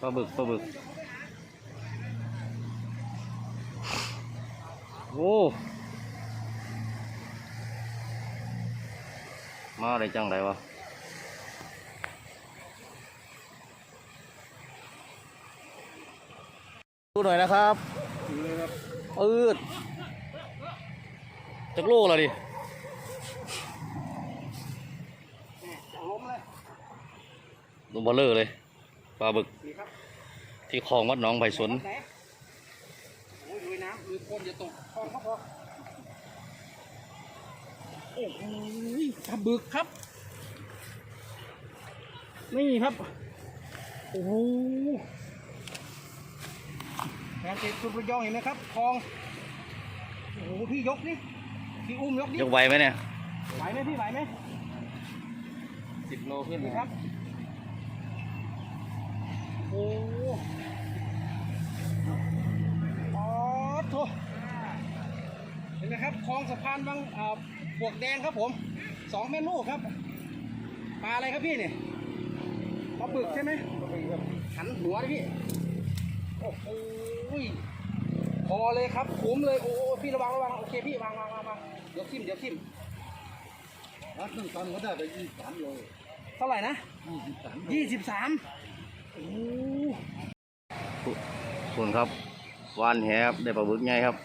ปลาบึกปลาบึก โอ้ มาได้จังไรวะดูหน่อยนะครับอืดจักโลละดิล้มเลยลงบอลเลอร์เลย ปลาบึกนี่ครับที่คลองวัดหนองไผ่สนไหนโอ้ยลุยน้ำลุยโคลนจะตกคลองครับพอโอ้โหปลาบึกครับ นี่ครับ โอ้โหแผนติดคุณประยองเห็นไหมครับคลอง โอ้โหพี่ยกนี่พี่อุ้มยกนี่ยกไหวไหมเนี่ย ไหวไหมพี่ไหวไหมสิบโลขึ้นนี่ครับ โอ้อ๋อโถเห็นไหม ครับคลองสะพานบางอ่าบวกแดงครับผมสองแม่ลูกครับปลาอะไรครับพี่เนี่ยปลาบึกใช่ไหมหันหัวเลยพี่โอ้โหพอเลยครับขุมเลยโอ้โหพี่ระวังระวังโอเคพี่วางวางวางวางเดี๋ยวทิ่มเดี๋ยวทิ่มรัดหนึ่งตันก็ได้ไปยี่สิบสามโลเท่าไหร่นะยี่สิบสามโลยี่สิบสามโอ้คุณครับวานแหครับได้ปลาบึกใหญ่ครับ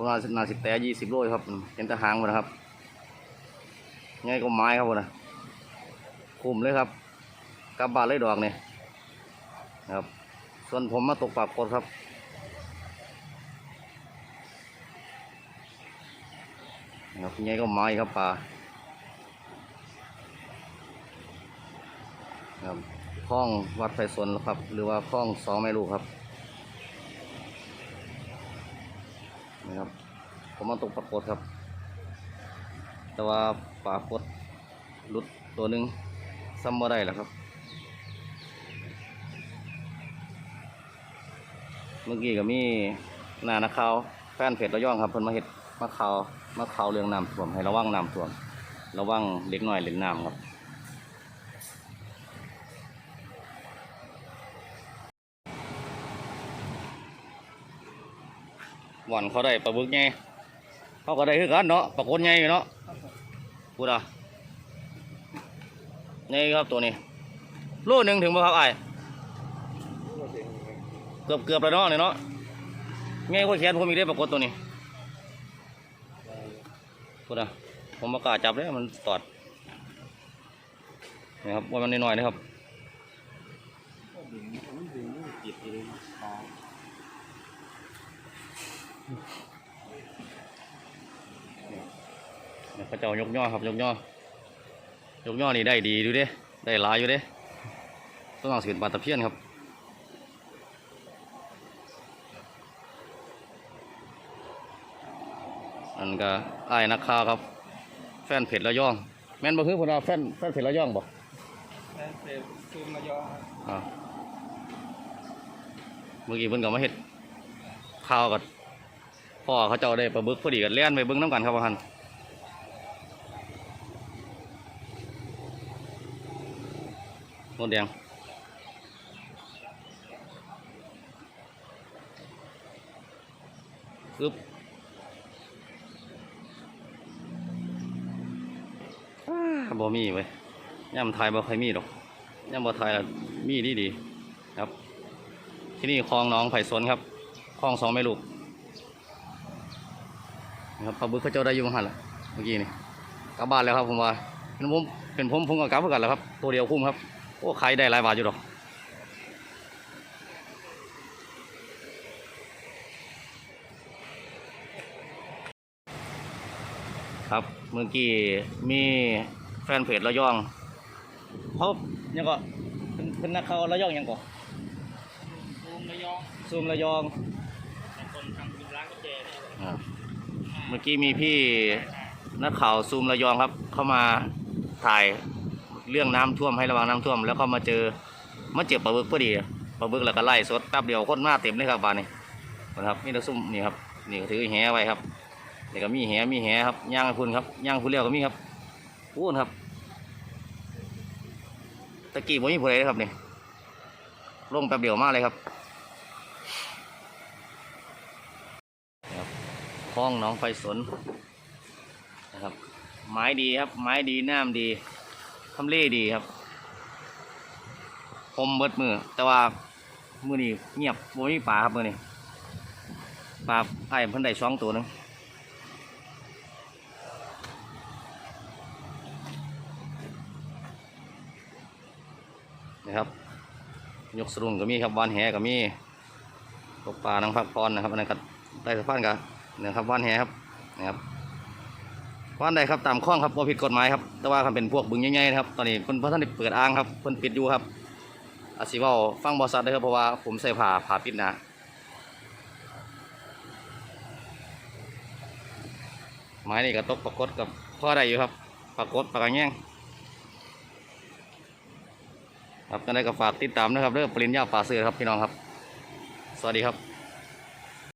ประมาณนาสิบแต่ยี่สิบโลครับเห็นตะหางหมดนะครับง่ายก็ไม้ครับผมนะคุมเลยครับกับบานเลยดอกเนี่ยครับ ส่วนผมมาตกปลากดครับครับง่ายก็ไม้ครับปลาครับคลองวัดไฟสนครับ หรือว่าคลองสองแม่ลูกครับ นะครับผมมาตกปรากฏครับ แต่ว่าปรากฏหลุดตัวหนึ่งซ้ำบ่ได้แล้วครับ เมื่อกี้ก็มีหน้านักข่าวแฟนเพจระย่องครับเพิ่นมาเห็ดมาข่าวมาข่าวเรื่องน้ำท่วมให้ระวังน้ำท่วม ระวังเล็กน้อยเล่นน้ำครับ หวันเขาได้ปลาบึกไงเขาก็ได้คือกันเนาะปลากดไงเนาะพูดอะนี่ครับตัวนี้โลหนึ่งถึงบ่ครับไอ้เกือบเกือบแล้วเนาะเนี่ยเนาะไงก็แขนผมอีกได้ปลากดตัวนี้พูดอะผมประกาศจับเลยมันตอดนี่ครับว่ามันน้อยๆนะครับ ดึงมันดึงมันจิต เลยปลาเนี่ยเขาเจ้ายกย่อครับยกย่อยกย่อนี่ได้ดีดูเด้ได้หลายอยู่เด้ต้องเอาเสียนปลาตะเพียนครับอันก็ไอ้ายนักข่าวครับ แฟนเพจระยอง แม่นบ่คือพนว่าแฟนแฟนเพจระยองบ่แฟนเพจซูมระยองครับอ่าเมื่อกี้เพิ่นก็มาเฮ็ดข่าวกับ พ่อเขาเจ้าได้ปลาบึกพอดีกันเล่นไปเบิ่งน้ำกันครับว่าหั่นมดแดงปึ๊บอ้าบ่มีเว้ยย่ำไทยบ่ค่อยมีดอกย่ำบ่ไทยละมีดีดีครับ ที่นี่คลองน้องไผ่สนครับคลองสองแม่ลูก นะครับปลาบึกเขาเจ้าได้อยู่มั้งหันล่ะเมื่อกี้นี่กลับบ้านแล้วครับผมว่าเป็นผมเป็นผมผมก็กลับเหมือนกันแหล้วครับตัวเดียวคุ้มครับโอ้ขายได้หลายบาทอยู่ดอกครับเมื่อกี้มีแฟนเพจระยองเขายังก็เป็นเป็นนักข่าวระยองยังก่อซูมระยองซูมระยอง แต่คนทำร้านกาแฟเนี่ย อ่า เมื่อกี้มีพี่นักข่าวซูมระยองครับ เข้ามาถ่ายเรื่องน้ำท่วมให้ระวังน้ำท่วม แล้วก็มาเจอมาเจอปลาบึกพอดีปลาบึกแล้วก็ไล่สดแป๊บเดียวคนมาเต็มเลยครับบ้านนี้นะครับนี่เราซุ่มนี่ครับนี่ถือแหไว้ครับนี่ก็มีแหมีแหครับย่างให้พุ่นครับย่างพุ่นเลี้ยวก็มีครับพูนครับตะกี้ผมมีผู้ใดครับนี่ลงแป๊บเดียวมากเลยครับ ลองหน้องไฟสนนะครับ ไม้ดีครับ ไม้ดีน้ำดีทำเลดีครับคมเบิดมือ แต่ว่ามือนี้เงียบบ่มีปลาครับมือนี้ปลาไอ้เพิ่นได้สองตัวหนึงนะครับ ยกสรุงก็มีครับวานแหก็มีตกปลานังพักพรนะครับอันนั้นก็ได้สะพานกัน นะครับวานแหครับนะครับวานใดครับตามข้องครับว่าผิดกฎหมายครับแต่ว่าคันเป็นพวกบึงใหญ่ๆนะครับตอนนี้เพิ่นเพิ่นท่านเปิดอ่างครับเพิ่นปิดอยู่ครับอาศิเว่าฟังบอสัตได้ครับเพราะว่าผมใส่ผ้าผ้าปิดนะไม้นี่ก็ตกปรากฏกับพ่อได้อยู่ครับปรากฏปากแง่งครับก็ได้ก็ฝากติดตามนะครับเรื่องปริญญาป่าเสือครับพี่น้องครับ สวัสดีครับ